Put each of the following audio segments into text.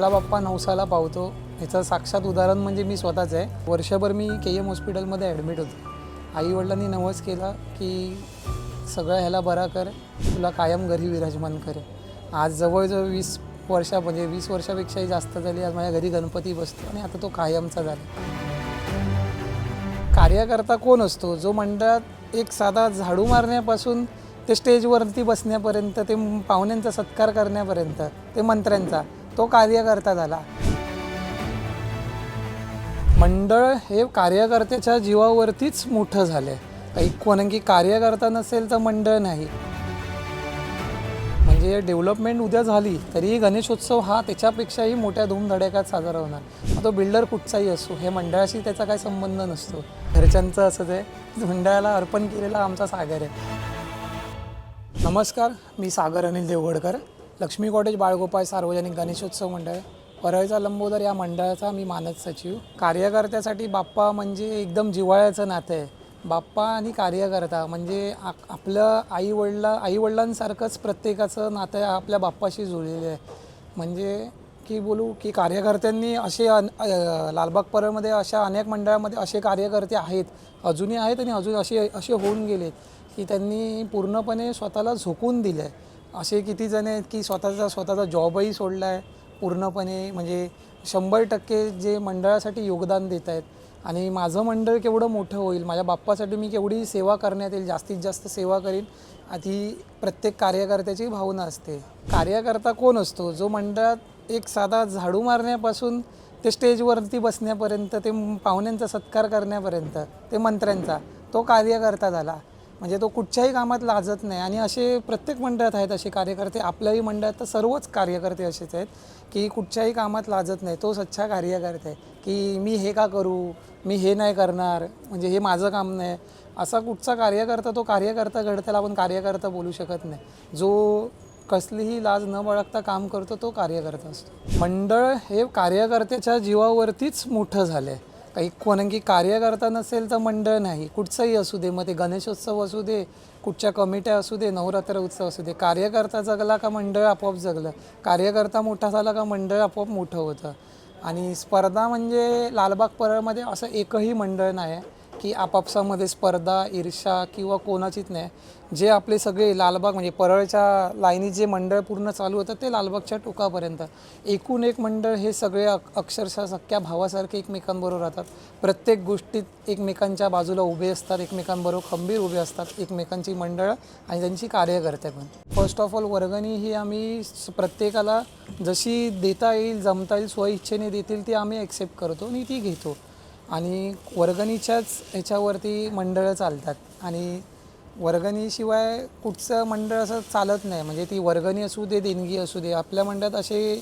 आपला बाप्पा नवसाला पावतो. ह्याचं साक्षात उदाहरण म्हणजे मी स्वतःच आहे. वर्षभर मी के एम हॉस्पिटलमध्ये ॲडमिट होतो. आईवडिलांनी नवस केला की सगळं ह्याला बरा कर. तुला कायम घरी विराजमान कर. आज जवळजवळ वीस वर्षा म्हणजे वीस वर्षापेक्षाही जास्त झाली. आज माझ्या घरी गणपती बसतो आणि आता तो कायमचा झाला. कार्यकर्ता कोण असतो? जो मंडळात एक साधा झाडू मारण्यापासून ते स्टेजवरती बसण्यापर्यंत ते पाहुण्यांचा सत्कार करण्यापर्यंत ते मंत्र्यांचा. तो कार्यकर्ता झाला. मंडळ हे कार्यकर्त्याच्या जीवावरतीच मोठं झालं आहे काही की कार्यकर्ता नसेल तर मंडळ नाही. म्हणजे डेव्हलपमेंट उद्या झाली तरीही गणेशोत्सव हा त्याच्यापेक्षाही मोठ्या धूमधडाक्यात साजरा होणार. मग तो बिल्डर कुठचाही असो हे मंडळाशी त्याचा काही संबंध नसतो. घरच्यांचं असंच आहे मंडळाला अर्पण केलेला आमचा सागर आहे. नमस्कार मी सागर अनिल देवगडकर. लक्ष्मी कॉटेज बाळगोपाळ सार्वजनिक गणेशोत्सव मंडळ. परळचा लंबोदर या मंडळाचा मी मानद सचिव. कार्यकर्त्यासाठी बाप्पा म्हणजे एकदम जिव्हाळ्याचं नातं आहे. बाप्पा आणि कार्यकर्ता म्हणजे आ आपलं आईवडिला आईवडिलांसारखंच प्रत्येकाचं नातं आहे आपल्या बाप्पाशी जुळलेलं आहे. म्हणजे की बोलू की कार्यकर्त्यांनी असे अन लालबाग परळमध्ये अशा अनेक मंडळामध्ये असे कार्यकर्ते आहेत. अजूनही आहेत आणि अजून असे असे होऊन गेलेत की त्यांनी पूर्णपणे स्वतःला झोकून दिलं आहे असे किती जण आहेत की स्वतःचा स्वतःचा जॉबही सोडला आहे पूर्णपणे म्हणजे शंभर टक्के जे मंडळासाठी योगदान देत आहेत आणि माझं मंडळ केवढं मोठं होईल माझ्या बाप्पासाठी मी केवढी सेवा करण्यात येईल जास्तीत जास्त सेवा करीन ती प्रत्येक कार्यकर्त्याची भावना असते. कार्यकर्ता कोण असतो? जो मंडळात एक साधा झाडू मारण्यापासून ते स्टेजवरती बसण्यापर्यंत ते पाहुण्यांचा सत्कार करण्यापर्यंत ते मंत्र्यांचा तो कार्यकर्ता झाला. म्हणजे तो कुठच्याही कामात लाजत नाही. आणि असे प्रत्येक मंडळात आहेत असे कार्यकर्ते. आपल्याही मंडळात तर सर्वच कार्यकर्ते असेच आहेत की कुठच्याही कामात लाजत नाही. तो सच्चा कार्यकर्ता आहे की मी हे का करू? मी हे नाही करणार. म्हणजे हे माझं काम नाही. असा कुठचा कार्यकर्ता तो कार्यकर्ता घड आपण कार्यकर्ता बोलू शकत नाही. जो कसलीही लाज न बाळगता काम करतो तो कार्यकर्ता असतो. मंडळ हे कार्यकर्त्याच्या जीवावरतीच मोठं झालं आहे काही कोणकी कार्यकर्ता नसेल तर मंडळ नाही. कुठचंही असू दे मग ते गणेशोत्सव असू दे कुठच्या कमिट्या असू दे नवरात्र उत्सव असू दे कार्यकर्ता जगला का मंडळ आपोआप जगलं? कार्यकर्ता मोठा झाला का मंडळ आपोआप मोठं होतं? आणि स्पर्धा म्हणजे लालबाग परळमध्ये असं एकही मंडळ नाही. आहे की आपापसामध्ये स्पर्धा ईर्षा किंवा कोणाचीच नाही. जे आपले सगळे लालबाग म्हणजे परळच्या लाईनी जे मंडळ पूर्ण चालू होतं ते लालबागच्या टोकापर्यंत. एकूण एक मंडळ हे सगळे अक अक्षरशः सख्या भावासारखे एकमेकांबरोबर राहतात. प्रत्येक गोष्टीत एकमेकांच्या बाजूला उभे असतात एकमेकांबरोबर खंबीर उभे असतात एकमेकांची मंडळं आणि त्यांची कार्यकर्ते पण. फर्स्ट ऑफ ऑल वर्गणी ही आम्ही प्रत्येकाला जशी देता येईल जमता येईल स्वइच्छेने देतील ती आम्ही ॲक्सेप्ट करतो आणि ती घेतो. आणि वर्गणीच्याच ह्याच्यावरती मंडळं चालतात. आणि वर्गणीशिवाय कुठचं मंडळ असं चालत नाही. म्हणजे ती वर्गणी असू दे देणगी असू दे आपल्या मंडळात असे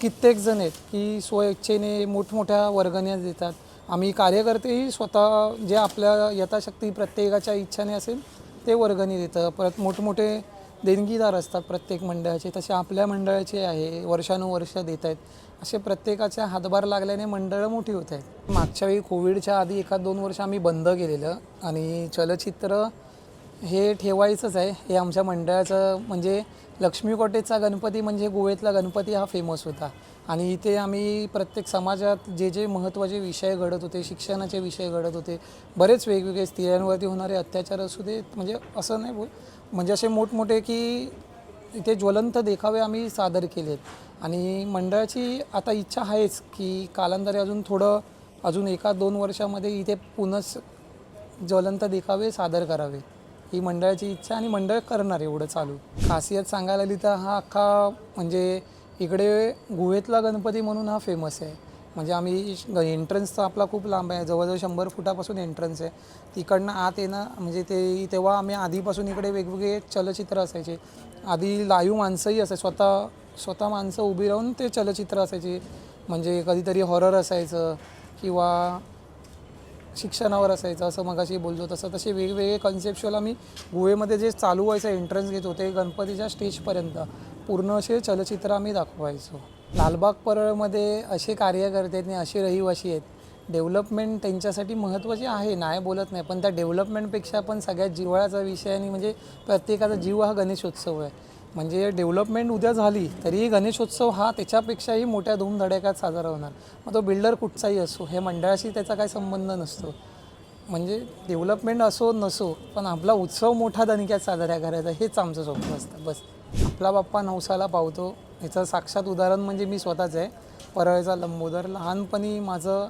कित्येक जण आहेत की स्वइच्छेने मोठमोठ्या वर्गण्या देतात. आम्ही कार्यकर्तेही स्वतः जे आपल्या यथाशक्ती प्रत्येकाच्या इच्छाने असेल ते वर्गणी देतं. परत मोठमोठे देणगीदार असतात प्रत्येक मंडळाचे तसे आपल्या मंडळाचे आहे वर्षानुवर्ष देत आहेत असे प्रत्येकाच्या हातभार लागल्याने मंडळं मोठी होत आहेत. मागच्या वेळी कोविडच्या आधी एखाद दोन वर्ष आम्ही बंद केलेलं आणि चलचित्र हे ठेवायचंच आहे. हे आमच्या मंडळाचं म्हणजे लक्ष्मी कॉटेजचा गणपती म्हणजे गोव्यातला गणपती हा फेमस होता. आणि इथे आम्ही प्रत्येक समाजात जे जे महत्त्वाचे विषय घडत होते शिक्षणाचे विषय घडत होते बरेच वेगवेगळे स्त्रियांवरती होणारे अत्याचार असू दे म्हणजे असं नाही बोल म्हणजे असे मोठमोठे की इथे ज्वलंत देखावे आम्ही सादर केलेत. आणि मंडळाची आता इच्छा आहेच की कालांतरे अजून थोडं अजून एका दोन वर्षामध्ये इथे पुनस ज्वलंत देखावे सादर करावे. ही मंडळाची इच्छा आणि मंडळ करणार एवढं चालू. खासियत सांगायला आली तर हा अख्खा म्हणजे इकडे गुहेतला गणपती म्हणून हा फेमस आहे. म्हणजे आम्ही एंट्रन्स तर आपला खूप लांब आहे. जवळजवळ शंभर फुटापासून एंट्रन्स आहे. तिकडनं आत येणं म्हणजे ते तेव्हा आम्ही आधीपासून इकडे वेगवेगळे चलचित्र असायचे. आधी लाईव्ह माणसंही असायचे. स्वतः स्वतः माणसं उभी राहून ते चलचित्र असायचे. म्हणजे कधीतरी हॉरर असायचं किंवा शिक्षणावर असायचं असं मगाशी बोलतो तसं. तसे वेगवेगळे कन्सेप्च्युअल आम्ही गुहेमध्ये जे चालू व्हायचं एंट्रन्स घेत होते गणपतीच्या स्टेजपर्यंत पूर्ण असे चलचित्र आम्ही दाखवायचो. लालबाग परळमध्ये असे कार्यकर्ते आहेत आणि असे रहिवासी आहेत. डेव्हलपमेंट त्यांच्यासाठी महत्त्वाची आहे नाही बोलत नाही. पण त्या डेव्हलपमेंटपेक्षा पण सगळ्यात जिव्हाळ्याचा विषय आणि म्हणजे प्रत्येकाचा जीव हा गणेशोत्सव आहे. म्हणजे डेव्हलपमेंट उद्या झाली तरीही गणेशोत्सव हा त्याच्यापेक्षाही मोठ्या धूमधडाक्यात साजरा होणार. मग तो बिल्डर कुठचाही असो हे मंडळाशी त्याचा काही संबंध नसतो. म्हणजे डेव्हलपमेंट असो नसो पण आपला उत्सव मोठा दणक्यात साजरा करायचा हेच आमचं स्वप्न असतं. बस. आपला बाप्पा नवसाला पावतो. ह्याचं साक्षात उदाहरण म्हणजे मी स्वतःच आहे. परळचा लंबोदर लहानपणी माझं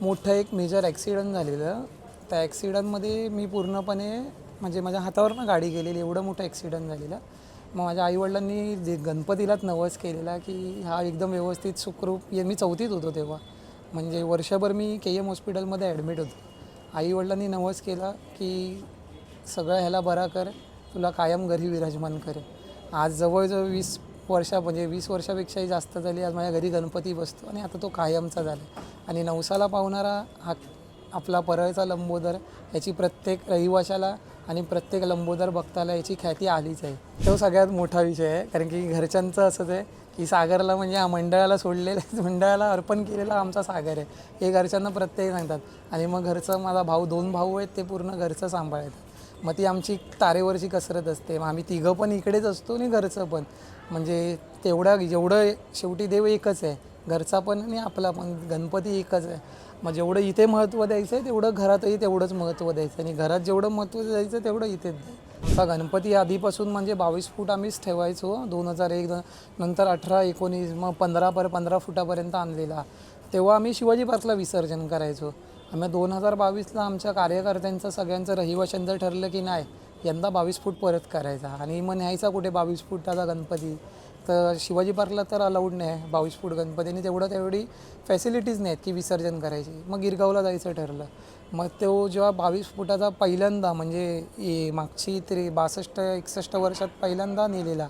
मोठं एक मेजर ॲक्सिडंट झालेलं. त्या ॲक्सिडंटमध्ये मी पूर्णपणे म्हणजे माझ्या हातावरनं गाडी गेलेली एवढं मोठं ॲक्सिडंट झालेलं. मग माझ्या आईवडिलांनी जे गणपतीलाच नवस केलेला की हा एकदम व्यवस्थित सुखरूप ये- मी चौथीत होतो तेव्हा. म्हणजे वर्षभर मी के एम हॉस्पिटलमध्ये ॲडमिट होतो. आईवडिलांनी नवस केला की सगळं ह्याला बरा कर तुला कायम घरी विराजमान कर. आज जवळजवळ वीस वर्षा म्हणजे वीस वर्षापेक्षाही जास्त झाली. आज माझ्या घरी गणपती बसतो आणि आता तो कायमचा झाला आणि नवसाला पावणारा हा आपला परळचा लंबोदर याची प्रत्येक रहिवाशाला आणि प्रत्येक लंबोदर भक्ताला याची ख्याती आलीच आहे. तो सगळ्यात मोठा विषय आहे. कारण की घरच्यांचं असंच आहे की सागरला म्हणजे हा मंडळाला सोडलेलं मंडळाला अर्पण केलेला आमचा सागर आहे. हे घरच्यांना प्रत्येक सांगतात. आणि मग घरचं माझा भाऊ दोन भाऊ आहेत ते पूर्ण घरचं सांभाळतात. मग ती आमची तारेवरची कसरत असते. मग आम्ही तिघं पण इकडेच असतो आणि घरचं पण. म्हणजे तेवढा जेवढं शेवटी देव एकच आहे. घरचा पण आणि आपला पण. गणपती एकच आहे. मग जेवढं इथे महत्त्व द्यायचं आहे तेवढं घरातही तेवढंच महत्त्व द्यायचं आणि घरात जेवढं महत्त्व द्यायचं तेवढं इथेच द्यायचं. आमचा गणपती आधीपासून म्हणजे बावीस फूट आम्हीच ठेवायचो. दोन हजार एक नंतर अठरा एकोणीस मग पंधरा पर पंधरा फुटापर्यंत आणलेला. तेव्हा आम्ही शिवाजी पार्कला विसर्जन करायचो. आम्ही दोन हजार बावीसला आमच्या कार्यकर्त्यांचं सगळ्यांचं रहिवाशांचं ठरलं की नाही यंदा बावीस फूट परत करायचा. आणि मग न्यायचा कुठे? बावीस फुटाचा गणपती. तर शिवाजी पार्कला तर अलाउड नाही आहे बावीस फूट गणपती. आणि तेवढं तेवढी फॅसिलिटीज नाहीत की विसर्जन करायची. मग गिरगावला जायचं ठरलं. मग तो जेव्हा बावीस फुटाचा पहिल्यांदा म्हणजे ए- मागची तरी बासष्ट एकसष्ट वर्षात पहिल्यांदा नेलेला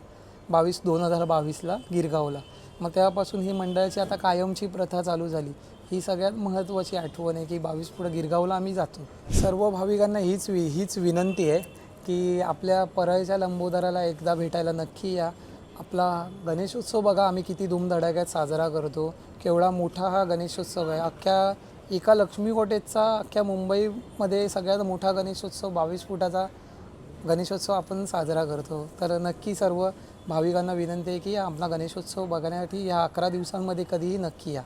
बावीस दोन हजार बावीसला गिरगावला. मग तेव्हापासून ही मंडळाची आता कायमची प्रथा चालू झाली. ही सगळ्यात महत्त्वाची आठवण आहे की बावीस पुढं गिरगावला आम्ही जातो. सर्व भाविकांना हीच वि हीच विनंती आहे की आपल्या परळच्या लंबोदराला एकदा भेटायला नक्की या. आपला गणेशोत्सव बघा आम्ही किती धूमधडाक्यात साजरा करतो. केवढा मोठा हा गणेशोत्सव आहे. अख्ख्या एका लक्ष्मीकोटेचा अख्ख्या मुंबईमध्ये सगळ्यात मोठा गणेशोत्सव बावीस फुटाचा गणेशोत्सव आपण साजरा करतो. तर नक्की सर्व भाविकांना विनंती आहे की आपला गणेशोत्सव बघण्यासाठी या अकरा दिवसांमध्ये कधीही नक्की या.